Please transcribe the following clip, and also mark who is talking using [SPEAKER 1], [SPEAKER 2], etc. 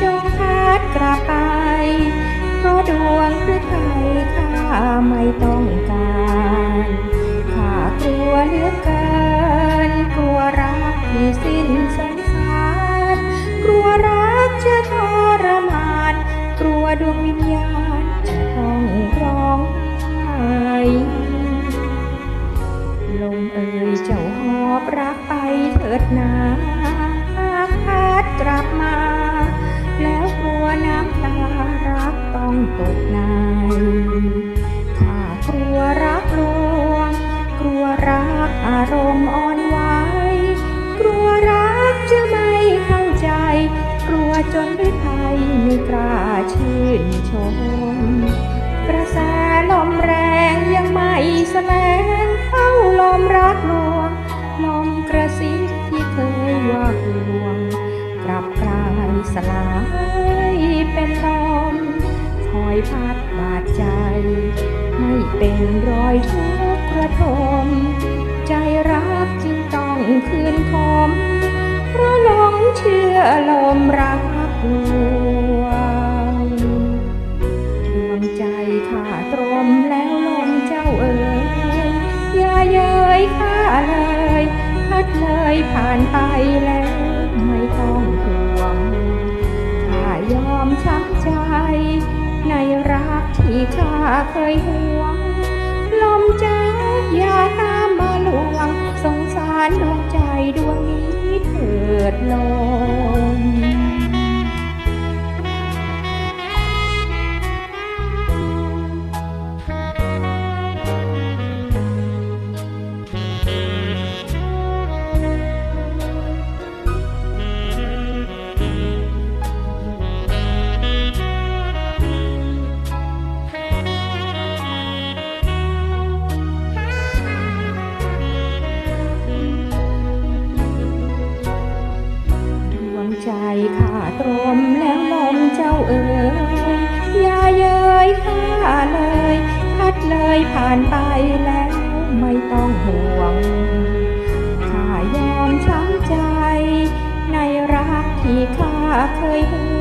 [SPEAKER 1] จงพัดกลับไป เพราะดวงหรือไทยข้าไม่ต้องการข้ากลัวเหลือเกิน กลัวรักที่สิ้นสงสาร กลัวรักจะทรมาน กลัวดวงวิญญาณจะต้องร้องไห้ลมเอ่ยเจ้าหอบรักไปเถิดนาหากพัดกลับมา กอารมณ์อ่อนไหวกลัวรักจะไม่เข้าใจ กลัวจนด้วยไทยไม่กล้าชื่นชม กระแสลมแรงยังไม่แสลงเท่าลมรักลวงลมกระซิบที่เคยว่าห่วง กลับกลายสลายเป็นลมคอยพัดบาดใจ ไม่เป็นรอยทุกข์ระทม เชื่อลมรักลวงดวงใจข้าตรมแล้วลมเจ้าเอ๋ยอย่าเย้ยข้าเลยพัดเลยผ่านไปแล้วไม่ต้องห่วงข้ายอมชักใจ ในรักที่ข้าเคยห่วง ลมเจ้าอย่า ถิดลม ตรมแล้วลมเจ้าเอ๋ยอย่าเย้ยข้าเลย พัดเลยผ่านไปแล้วไม่ต้องห่วง ข้ายอมช้ำใจ ในรักที่ข้าเคยห่วง